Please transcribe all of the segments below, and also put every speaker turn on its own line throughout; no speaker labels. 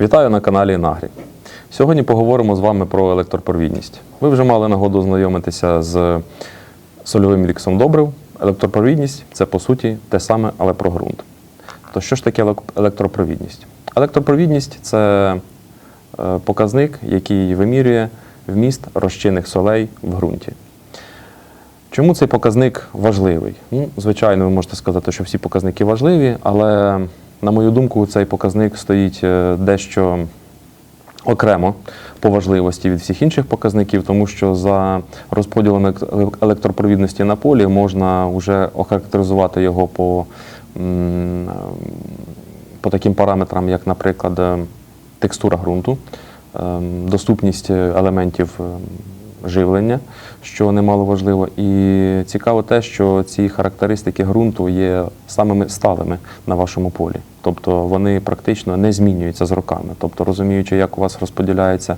Вітаю на каналі Інагрі. Сьогодні поговоримо з вами про електропровідність. Ви вже мали нагоду знайомитися з сольовим міксом добрив. Електропровідність це по суті те саме, але про ґрунт. То що ж таке електропровідність? Електропровідність це е, показник, який вимірює вміст розчинних солей в ґрунті. Чому цей показник важливий? Ну, звичайно, ви можете сказати, що всі показники важливі, але, на мою думку, цей показник стоїть е, дещо окремо по важливості від всіх інших показників, тому що за розподілом електропровідності на полі можна вже охарактеризувати його по, по таким параметрам, як, наприклад, е, текстура ґрунту, ем, доступність елементів ем, живлення, що немало важливо. І цікаво те, що ці характеристики ґрунту є самими сталими на вашому полі. Тобто вони практично не змінюються з роками. Тобто, розуміючи, як у вас розподіляється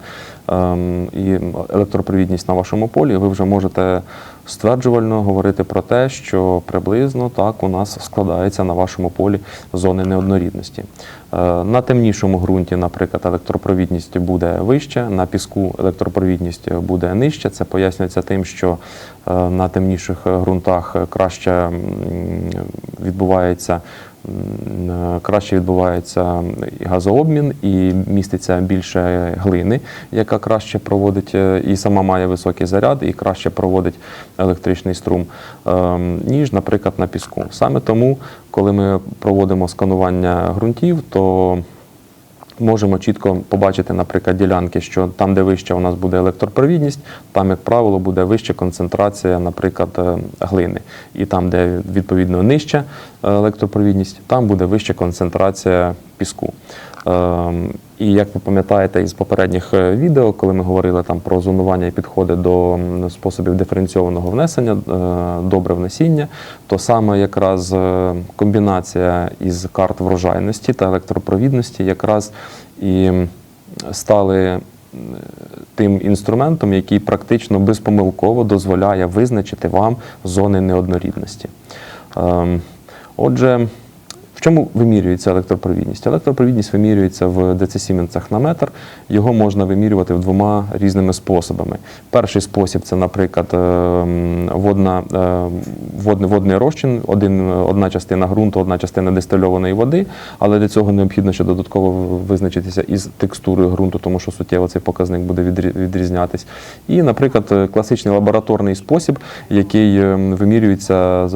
ем, і електропровідність на вашому полі, ви вже можете стверджувально говорити про те, що приблизно так у нас складається на вашому полі зони неоднорідності. Е, На темнішому ґрунті, наприклад, електропровідність буде вища, на піску електропровідність буде нижча. Це пояснюється тим, що е, на темніших ґрунтах краще відбувається. Краще відбувається газообмін і міститься більше глини, яка краще проводить е, і сама має високий заряд, і краще проводить електричний струм, ем, ніж, наприклад, на піску. Саме тому, коли ми проводимо сканування ґрунтів, то можемо чітко побачити, наприклад, ділянки, що там, де вища у нас буде електропровідність, там, як правило, буде вища концентрація, наприклад, е, глини. І там, де відповідно нижча е, електропровідність, там буде вища концентрація піску. І як ви пам'ятаєте із попередніх е, відео, коли ми говорили там про зонування і підходи до способів диференційованого внесення, е, добре внесіння, то саме якраз е, комбінація із карт врожайності та електропровідності якраз і стали тим інструментом, який практично безпомилково дозволяє визначити вам зони неоднорідності. Ем, Отже, в чому вимірюється електропровідність? Електропровідність вимірюється в децисіменцях на метр. Його можна вимірювати двома різними способами. Перший спосіб це, наприклад, ем, водна, е, водний, водний розчин, один, одна частина ґрунту, одна частина дистильованої води, але для цього необхідно ще додатково визначитися із текстурою ґрунту, тому що суттєво цей показник буде відрізнятись. І, наприклад, е, класичний лабораторний спосіб, який ем, вимірюється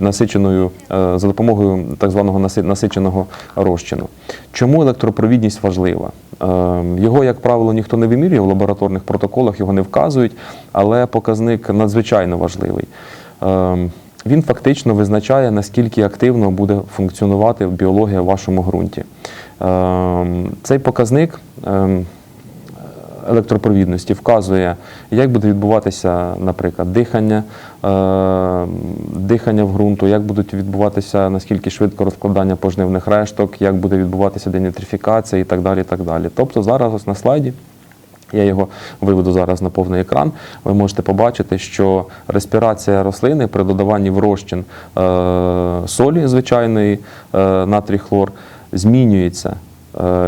насиченою е, за допомогою так званого наси- насиченого розчину. Чому електропровідність важлива? Ем, Його, як правило, ніхто не вимірює в лабораторних протоколах, його не вказують, але показник надзвичайно важливий. Ем, Він фактично визначає, наскільки активно буде функціонувати біологія в вашому ґрунті. Ем, Цей показник електропровідності вказує, як буде відбуватися, наприклад, дихання, е, дихання в ґрунту, як будуть відбуватися, наскільки швидко розкладання пожнивних решток, як буде відбуватися денітрифікація і так далі. І так далі. Тобто зараз ось на слайді. Я його виведу зараз на повний екран. Ви можете побачити, що респірація рослини при додаванні в розчин е, солі звичайної е, натрій хлор змінюється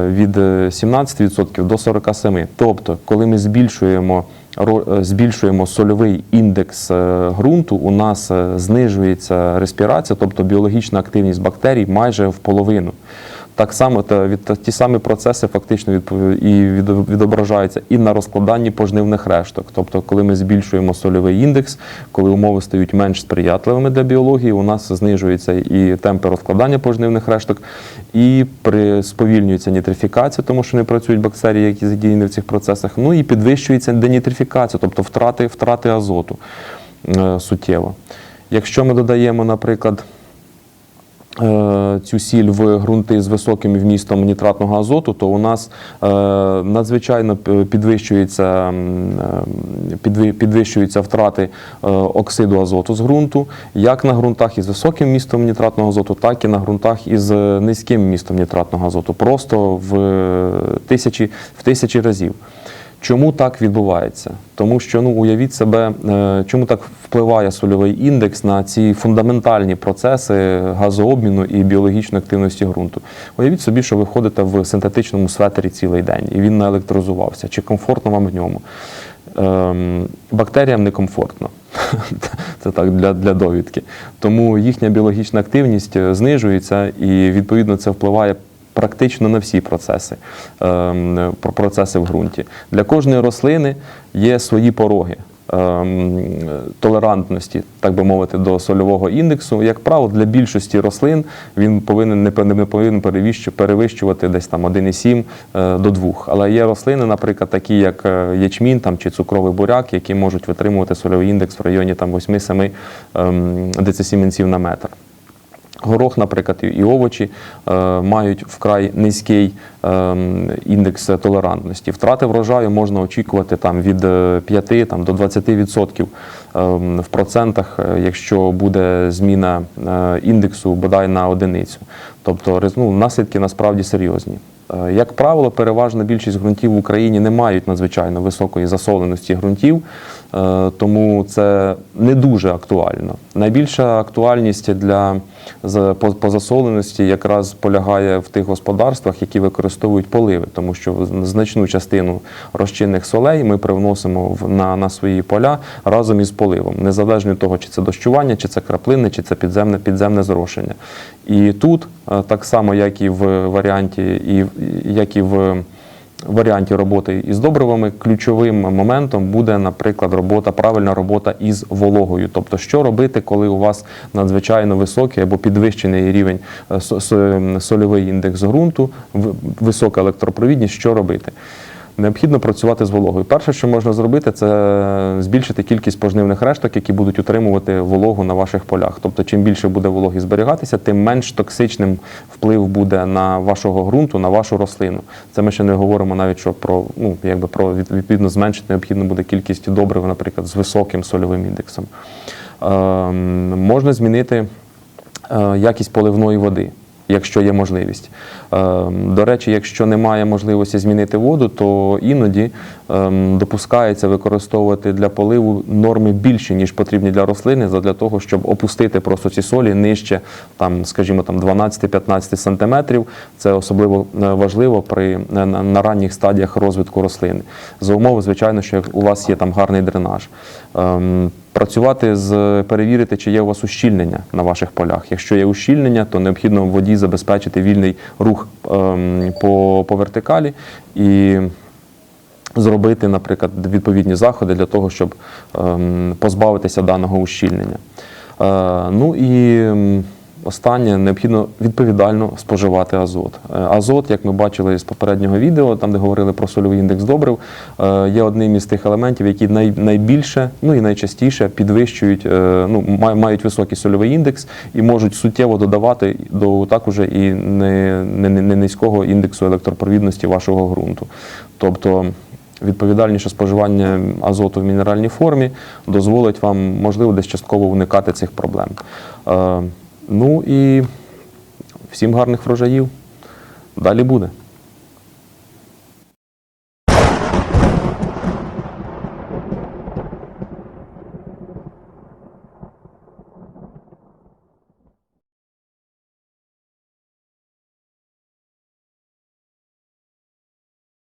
від 17% до 47%. Тобто, коли ми збільшуємо е, збільшуємо сольовий індекс е, ґрунту, у нас е, знижується респірація, тобто біологічна активність бактерій майже в половину. Так само та від ті самі процеси фактично і відображаються і на розкладанні пожнивних решток. Тобто, коли ми збільшуємо сольовий індекс, коли умови стають менш сприятливими для біології, у нас знижуються і темпи розкладання пожнивних решток, і при сповільнюється нітрифікація, тому що не працюють бактерії, які задіяні в цих процесах. Ну і підвищується денітрифікація, тобто втрати, втрати азоту е, суттєво. Якщо ми додаємо, наприклад, цю сіль в ґрунти з високим вмістом нітратного азоту, то у нас е, надзвичайно підвищується, е, підви- підвищуються втрати е, оксиду азоту з ґрунту, як на ґрунтах із високим вмістом нітратного азоту, так і на ґрунтах із е, низьким вмістом нітратного азоту. Просто в е, тисячі, в тисячі разів. Чому так відбувається? Тому що ну уявіть себе, е, чому так впливає сольовий індекс на ці фундаментальні процеси газообміну і біологічної активності ґрунту. Уявіть собі, що ви ходите в синтетичному светері цілий день і він наелектризувався. Чи комфортно вам в ньому? Ем, бактеріям некомфортно. Це так для, для довідки. Тому їхня біологічна активність е, знижується, і відповідно це впливає практично на всі процеси, ем, процеси в ґрунті. Для кожної рослини є свої пороги. ем, Толерантності, так би мовити, до сольового індексу, як правило, для більшості рослин він повинен не повинен перевищувати десь там 1,7 е, до 2. Але є рослини, наприклад, такі як е, ячмінь там, чи цукровий буряк, які можуть витримувати сольовий індекс в районі там 8-7 ем, децисіменців на метр. Горох, наприклад, і- овочі е, мають вкрай низький е, індекс толерантності. Втрати врожаю можна очікувати там, від е, 5 там, до 20% е, в процентах, е, якщо буде зміна е, індексу бодай на одиницю. Тобто ну, наслідки насправді серйозні. Е, Як правило, переважна більшість ґрунтів в Україні не мають надзвичайно високої засоленості ґрунтів, е, тому це не дуже актуально. Найбільша актуальність для за- по, по якраз полягає в тих господарствах, які використовують поливи, тому що значну частину розчинних солей ми привносимо на, на свої поля разом із поливом, незалежно від того, чи це дощування, чи це краплини, чи це підземне, підземне зрошення. І тут, е, так само, як і в варіанті, і, як і в варіанті роботи із добривами, ключовим моментом буде, наприклад, робота, правильна робота із вологою. Тобто, що робити, коли у вас надзвичайно високий або підвищений рівень е, со- со- сольовий індекс ґрунту, висока електропровідність, що робити? Необхідно працювати з вологою. Перше, що можна зробити, це збільшити кількість пожнивних решток, які будуть утримувати вологу на ваших полях. Тобто, чим більше буде вологи зберігатися, тим менш токсичним вплив буде на вашого ґрунту, на вашу рослину. Це ми ще не говоримо навіть що про ну якби про відповідно зменшити необхідно буде кількість добрив, наприклад, з високим сольовим індексом. Ем, можна змінити е, якість поливної води, якщо є можливість. Ем, До речі, якщо немає можливості змінити воду, то іноді ем, допускається використовувати для поливу норми більші, ніж потрібні для рослини, для того, щоб опустити просто ці солі нижче, там, скажімо, там 12-15 сантиметрів. Це особливо е, важливо при на, на- ранніх стадіях розвитку рослини. За умови, звичайно, що у вас є там гарний дренаж. Працювати з перевірити, чи є у вас ущільнення на ваших полях. Якщо є ущільнення, то необхідно в воді забезпечити вільний рух ем, по, по вертикалі і зробити, наприклад, відповідні заходи для того, щоб ем, позбавитися даного ущільнення. Е, ну і останнє необхідно відповідально споживати азот. Е, Азот, як ми бачили з попереднього відео, там де говорили про сольовий індекс добрив, е, є одним із тих елементів, які найбільше, ну і найчастіше підвищують, е, ну мають високий сольовий індекс і можуть суттєво додавати до так уже і не, не, не низького індексу електропровідності вашого ґрунту. Тобто відповідальніше споживання азоту в мінеральній формі дозволить вам, можливо, десь частково уникати цих проблем. Ну і всім гарних врожаїв. Далі буде.